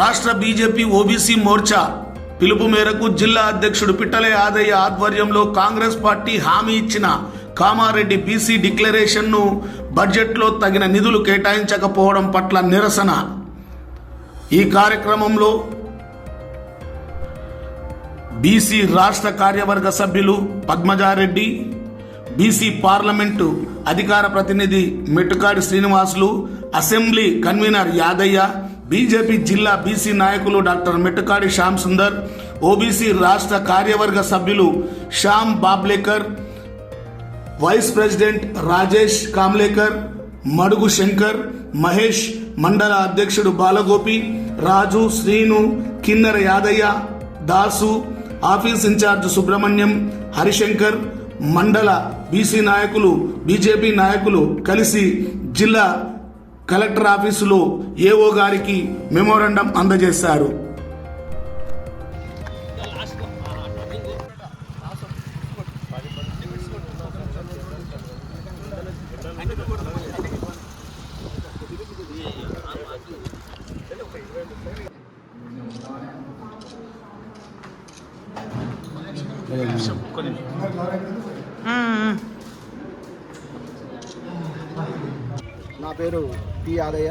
రాష్ట్ర BJP OBC Morcha పిలుపు మేరకు జిల్లా అధ్యక్షుడు పిట్టలే ఆదయ్య ఆధ్వర్యంలో కాంగ్రెస్ పార్టీ హామీ ఇచ్చిన కామారెడ్డి బీసీ డిక్లరేషన్ను బడ్జెట్లో తగిన నిధులు కేటాయించకపోవడం పట్ల నిరసన. ఈ కార్యక్రమంలో బీసీ రాష్ట్ర కార్యవర్గ సభ్యులు పద్మజారెడ్డి బీసీ పార్లమెంటు అధికార ప్రతినిధి Mettukadi Srinivasulu assembly convener Yadaiah BJP జిల్లా బీసీ నాయకులు డాక్టర్ మెట్టుకాడి శ్యామ్ సుందర్ ఓబీసీ రాష్ట్ర కార్యవర్గ సభ్యులు శ్యామ్ బాబ్లేకర్ వైస్ ప్రెసిడెంట్ రాజేష్ కామ్లేకర్ మడుగు శంకర్ మహేష్ మండల అధ్యక్షుడు బాలగోపి రాజు శ్రీను కిన్నెర యాదయ్య దాసు ఆఫీస్ ఇన్ఛార్జ్ సుబ్రహ్మణ్యం హరిశంకర్ మండల బీసీ నాయకులు బీజేపీ నాయకులు కలిసి జిల్లా కలెక్టర్ ఆఫీసులో ఏఓ గారికి మెమోరండం అందజేశారు. నా పేరు టి యాదయ్య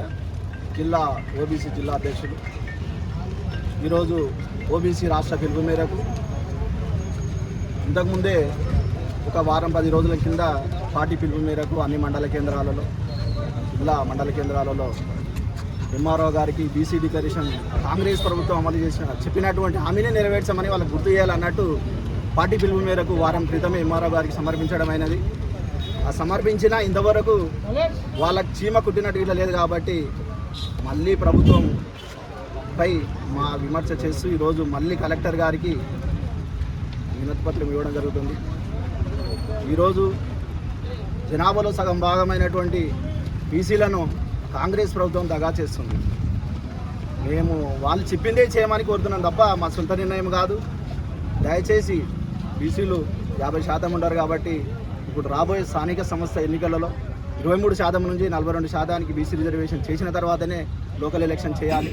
జిల్లా ఓబీసీ జిల్లా అధ్యక్షుడు. ఈరోజు ఓబీసీ రాష్ట్ర పిలుపు మేరకు ఇంతకుముందే ఒక వారం పది రోజుల కింద పార్టీ పిలుపు మేరకు అన్ని మండల కేంద్రాలలో జిల్లా మండల కేంద్రాలలో ఎంఆర్ఓ గారికి బీసీ డిక్లరేషన్ కాంగ్రెస్ ప్రభుత్వం అమలు చేసిన చెప్పినటువంటి హామీనే నెరవేర్చమని వాళ్ళకి గుర్తు చేయాలన్నట్టు పార్టీ పిలుపు మేరకు వారం క్రితమే ఎంఆర్ఓ గారికి సమర్పించడం అయినది సమర్పించిన ఇంతవరకు వాళ్ళకి చీమ కుట్టినట్టు ఇట్లా లేదు కాబట్టి మళ్ళీ ప్రభుత్వం పై మా విమర్శ చేస్తూ ఈరోజు మళ్ళీ కలెక్టర్ గారికి వినతిపత్రం ఇవ్వడం జరుగుతుంది. ఈరోజు జనాభాలో సగం భాగమైనటువంటి బీసీలను కాంగ్రెస్ ప్రభుత్వం దగా చేస్తుంది. మేము వాళ్ళు చెప్పిందే చేయమని కోరుతున్నాం తప్ప మా సొంత నిర్ణయం కాదు. దయచేసి బీసీలు యాభై శాతం ఉండరు కాబట్టి ఇప్పుడు రాబోయే స్థానిక సంస్థ ఎన్నికలలో ఇరవై మూడు శాతం నుంచి నలభై రెండు శాతానికి బీసీ రిజర్వేషన్ చేసిన తర్వాతనే లోకల్ ఎలక్షన్ చేయాలి.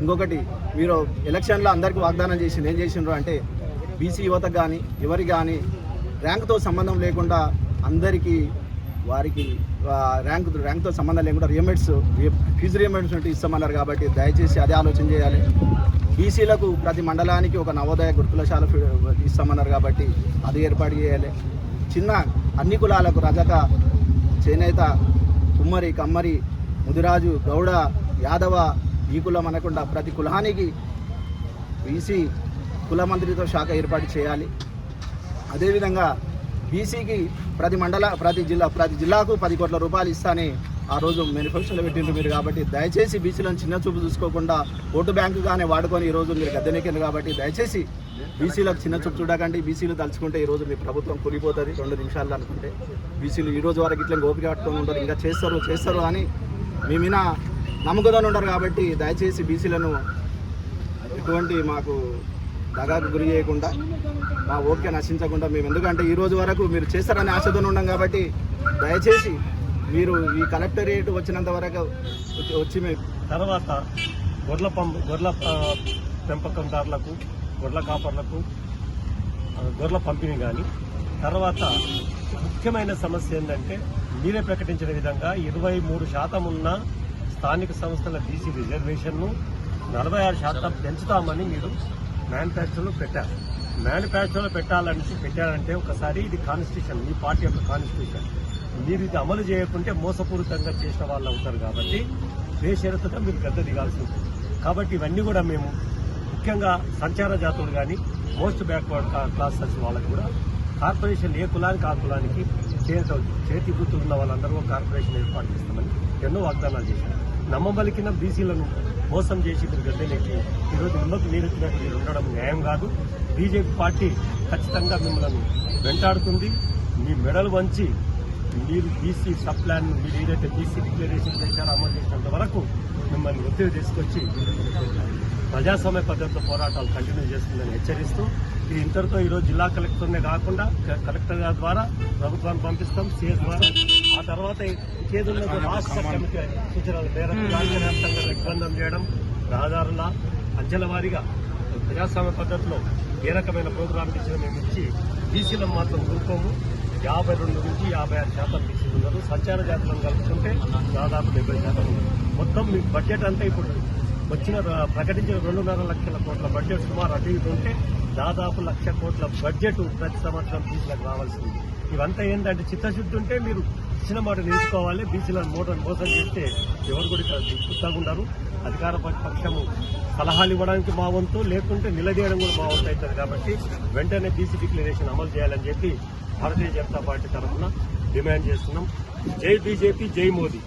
ఇంకొకటి మీరు ఎలక్షన్లో అందరికీ వాగ్దానం చేసింది ఏం చేసిండ్రు అంటే బీసీ యువతకు కానీ ఎవరి కానీ ర్యాంక్తో సంబంధం లేకుండా అందరికీ వారికి ర్యాంక్ ర్యాంక్తో సంబంధం లేకుండా రియమెంట్స్ ఫీజు రియంబర్స్మెంట్ ఇస్తామన్నారు కాబట్టి దయచేసి అదే ఆలోచన చేయాలి. బీసీలకు ప్రతి మండలానికి ఒక నవోదయ గురుకులశాల ఇస్తామన్నారు కాబట్టి అది ఏర్పాటు చేయాలి. చిన్న అన్ని కులాలకు రజక చేనేత కుమ్మరి కమ్మరి ముదిరాజు గౌడ యాదవ ఈ కులం అనకుండా ప్రతి కులానికి బీసీ కుల మంత్రిత్వ శాఖ ఏర్పాటు చేయాలి. అదేవిధంగా బీసీకి ప్రతి మండల ప్రతి జిల్లా ప్రతి జిల్లాకు పది కోట్ల రూపాయలు ఇస్తానే ఆ రోజు మేనిఫెస్టోలో పెట్టిండ్రు మీరు కాబట్టి దయచేసి బీసీలను చిన్న చూపు చూసుకోకుండా ఓటు బ్యాంకుగానే వాడుకొని ఈరోజు మీరు గద్దెనెక్కింది కాబట్టి దయచేసి బీసీలకు చిన్న చూపు చూడకండి. బీసీలు తలుచుకుంటే ఈరోజు మీ ప్రభుత్వం కూలిపోతుంది. రెండు నిమిషాల్లో అనుకుంటే. బీసీలు ఈ రోజు వరకు ఇట్లా గోపిక పట్టుకొని ఉంటారు. ఇంకా చేస్తారు చేస్తారు అని మీ మీద నమ్మకంతో ఉంటారు కాబట్టి దయచేసి బీసీలను ఎటువంటి మాకు దగాకు గురి చేయకుండా మా ఓపిక నశించకుండా మేము ఎందుకంటే ఈ రోజు వరకు మీరు చేస్తారని ఆశతో ఉన్నాం కాబట్టి దయచేసి మీరు ఈ కలెక్టరేట్ వచ్చినంత వరకు వచ్చి- మేము తర్వాత గొర్రెల పంపు గొర్రెల పెంపకందారులకు గొర్రెల కాపర్లకు గొర్రెల పంపిణీ కానీ తర్వాత ముఖ్యమైన సమస్య ఏంటంటే మీరే ప్రకటించిన విధంగా ఇరవై మూడు శాతం ఉన్న స్థానిక సంస్థల బీసీ రిజర్వేషన్ను నలభై ఆరు శాతం పెంచుతామని మీరు మ్యానుఫ్యాక్చర్లో పెట్టారు. మ్యానుఫ్యాక్చర్లో పెట్టాలని పెట్టారంటే ఒకసారి ఇది కాన్స్టిట్యూషన్ మీ పార్టీ యొక్క కాన్స్టిట్యూషన్. మీరు ఇది అమలు చేయకుంటే మోసపూరితంగా చేసిన వాళ్ళు అవుతారు కాబట్టి బేషరతుగా మీరు గద్ద దిగాల్సి ఉంటుంది. కాబట్టి ఇవన్నీ కూడా మేము ముఖ్యంగా సంచార జాతులు కానీ మోస్ట్ బ్యాక్వర్డ్ క్లాసెస్ వాళ్ళకి కూడా కార్పొరేషన్ ఏ కులానికి ఆ కులానికి చేత చేతి గుర్తులు ఉన్న వాళ్ళందరూ కార్పొరేషన్ ఏర్పాటు చేస్తామని ఎన్నో వాగ్దానాలు చేశారు. నమ్మబలికిన బీసీలను మోసం చేసి మీరు గద్దెలెక్కి ఈరోజు నిమ్మకు నీరెత్తినట్టు మీరు ఉండడం న్యాయం కాదు. బీజేపీ పార్టీ ఖచ్చితంగా మిమ్మల్ని వెంటాడుతుంది. మీ మెడలు వంచి మీరు బీసీ సబ్ ప్లాన్ మీరు ఏదైతే బీసీ డిక్లరేషన్ చేశారో అమలు చేసినంత వరకు మిమ్మల్ని ఒత్తిడి తీసుకొచ్చి ప్రజాస్వామ్య పద్ధతిలో పోరాటాలు కంటిన్యూ చేస్తుందని హెచ్చరిస్తూ ఇది ఇంతటితో ఈరోజు జిల్లా కలెక్టర్నే కాకుండా కలెక్టర్ గారి ద్వారా ప్రభుత్వాన్ని పంపిస్తాం సీఎస్ ద్వారా. ఆ తర్వాత రాష్ట్ర కమిటీ సూచనల మేరకు రాష్ట్ర వ్యాప్తంగా నిర్బంధం చేయడం రహదారుల అంచెల వారీగా ప్రజాస్వామ్య పద్ధతిలో ఏ రకమైన ప్రోగ్రాం ఇచ్చినా మేము ఇచ్చి బీసీలను మాత్రం ఊరుకోము. యాభై రెండు నుంచి యాభై ఆరు శాతం బీసీలు ఉన్నారు. సంచార జాతులను కలుపుకుంటే దాదాపు డెబ్బై శాతం ఉన్నారు. మొత్తం మీ బడ్జెట్ అంతా ఇప్పుడు వచ్చిన ప్రకటించిన రెండున్నర లక్షల కోట్ల బడ్జెట్ సుమారు అటు ఇటు ఉంటే దాదాపు లక్ష కోట్ల బడ్జెట్ ప్రతి సంవత్సరం బీచ్లకు రావాల్సింది. ఇవంతా ఏంటంటే చిత్తశుద్ధి ఉంటే మీరు ఇచ్చిన మాట నిలుచుకోవాలి బీచ్లను మోటార్ మోసం చేస్తే ఎవరు కూడా ఇక్కడ ఉన్నారు అధికార పక్షము సలహాలు ఇవ్వడానికి మా వంతు లేకుంటే నిలదీయడం కూడా మా వంతు అవుతుంది కాబట్టి వెంటనే బీసీ డిక్లరేషన్ అమలు చేయాలని చెప్పి భారతీయ జనతా పార్టీ తరఫున డిమాండ్ చేస్తున్నాం. జై బీజేపీ జై మోదీ.